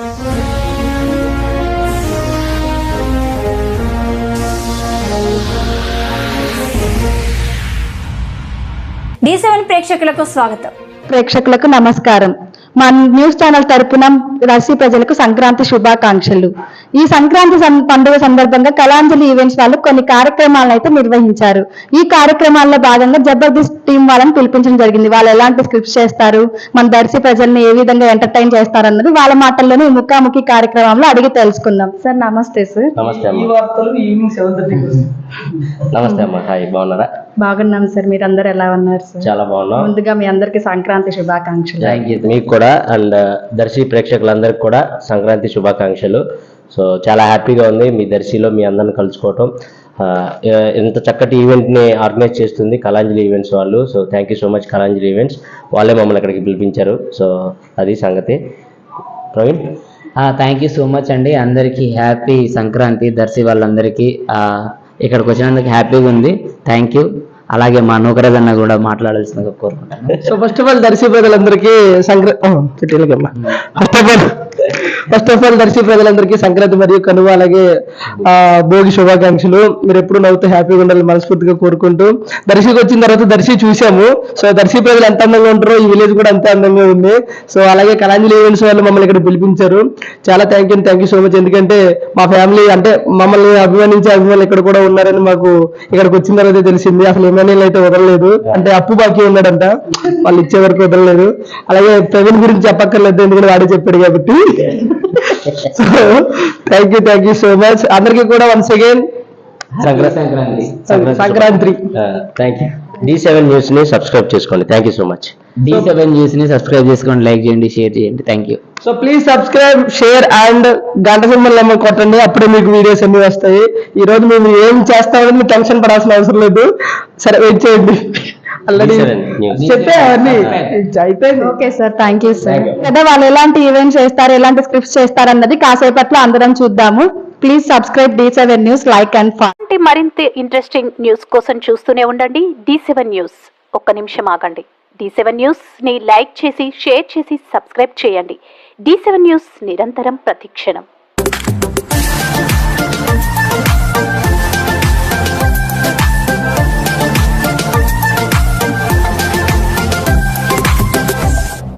D seven ప్రేక్షకులకు స్వాగతం. ప్రేక్షకులకు నమస్కారం. మా న్యూస్ ఛానల్ తరపున రసి ప్రజలకు సంక్రాంతి శుభాకాంక్షలు. ఈ సంక్రాంతి పండుగ సందర్భంగా కళాంజలి ఈవెంట్స్ వాళ్ళు కొన్ని కార్యక్రమాలను అయితే నిర్వహించారు. ఈ కార్యక్రమాల్లో భాగంగా జబర్దస్త్ టీం వాళ్ళని పిలిపించడం జరిగింది. వాళ్ళు ఎలాంటి స్క్రిప్ట్స్ చేస్తారు? మన దర్శి ప్రజల్ని ఏ విధంగా ఎంటర్టైన్ చేస్తారు అన్నది వాళ్ళ మాటల్లోనే ఈ ముఖాముఖి కార్యక్రమంలో అడిగి తెలుసుకుందాం. సార్ నమస్తే సార్. నమస్తే ఈ అమ్మ వార్తలు ఈవినింగ్ సెవెన్ థర్టీకి వస్తాయి. నమస్తే అమ్మ. హాయ్ బాగున్నారా? బాగున్నాం సార్. మీరు అందరు ఎలా ఉన్నారు సార్? చాలా బాగున్నాం. ముందుగా మీ అందరికి సంక్రాంతి శుభాకాంక్షలు. మీకు కూడా అండ్ దర్శి ప్రేక్షకులందరికీ కూడా సంక్రాంతి శుభాకాంక్షలు. సో చాలా హ్యాపీగా ఉంది మీ దర్శిలో మీ అందరిని కలుసుకోవటం. ఇంత చక్కటి ఈవెంట్ని ఆర్గనైజ్ చేస్తుంది కళాంజలి ఈవెంట్స్ వాళ్ళు. So thank you so much Kalanjali events. వాళ్ళే మమ్మల్ని అక్కడికి పిలిపించారు. సో అది సంగతి. Praveen? Thank you so much అండి. అందరికీ హ్యాపీ సంక్రాంతి దర్శి వాళ్ళందరికీ. ఇక్కడికి వచ్చినందుకు హ్యాపీగా ఉంది. థ్యాంక్ యూ అలాగే మా నూకరాజ్ అన్న కూడా మాట్లాడాల్సిందిగా కోరుకుంటాను so first of all Darsi ప్రజలందరికీ Sankranti first of all first of all Darsi ప్రజలందరికీ సంక్రాంతి మరియు కనువ అలాగే ఆ, భోగి శుభాకాంక్షలు. మీరు ఎప్పుడు నవ్వుతూ హ్యాపీగా ఉండాలి మనస్ఫూర్తిగా కోరుకుంటూ దర్శికి వచ్చిన తర్వాత దర్శి చూసాము. సో దర్శి ప్రజలు ఎంత అందంగా ఉంటారో ఈ విలేజ్ కూడా అంతే అందంగా ఉంది. సో అలాగే కళాంజలి ఈవెంట్స్ వాళ్ళు మమ్మల్ని ఇక్కడ పిలిపించారు. చాలా thank you thank you so much ఎందుకంటే మా ఫ్యామిలీ అంటే మమ్మల్ని అభిమానించే అభిమానులు ఇక్కడ కూడా ఉన్నారని మాకు ఇక్కడికి వచ్చిన తర్వాత తెలిసింది. అసలు ఎమ్మెల్యేలు అయితే వదలలేదు. అంటే అప్పు బాకీ ఉన్నాడంట. వాళ్ళు ఇచ్చే వరకు వదలలేదు. అలాగే ప్రవీణ్ గురించి చెప్పక్కర్లేదు. ఎందుకంటే వాడే చెప్పాడు కాబట్టి. So thank you thank you so much అందరికీ కూడా once again Sankranti. Sankranti. Thank you D seven న్యూస్ని సబ్స్క్రైబ్ చేసుకోండి. Thank you so much D seven న్యూస్ని సబ్స్క్రైబ్ చేసుకోండి. లైక్ చేయండి షేర్ చేయండి. Thank you so please subscribe share and గంట symbol number కొట్టండి. అప్పుడే మీకు వీడియోస్ అన్ని వస్తాయి. ఈ రోజు మేము ఏం చేస్తామని మీరు టెన్షన్ పడాల్సిన అవసరం లేదు. సరే వెయిట్ చేయండి. Already D7 news. చెప్పే అవన్నీ అయిపోయింది okay sir thank you sir కదా వాళ్ళు ఎలాంటి ఈవెంట్స్ చేస్తారు ఎలాంటి స్క్రిప్ట్స్ చేస్తారు అన్నది కాసేపట్లో అందరం చూద్దాము. Please subscribe D seven news like and follow మరింత ఇంట్రెస్టింగ్ న్యూస్ కోసం చూస్తూనే ఉండండి. డి సెవెన్ న్యూస్ ఒక్క నిమిషం ఆగండి. డి సెవెన్ న్యూస్ని లైక్ చేసి షేర్ చేసి సబ్స్క్రైబ్ చేయండి. డి సెవెన్ న్యూస్ నిరంతరం ప్రతిక్షణం.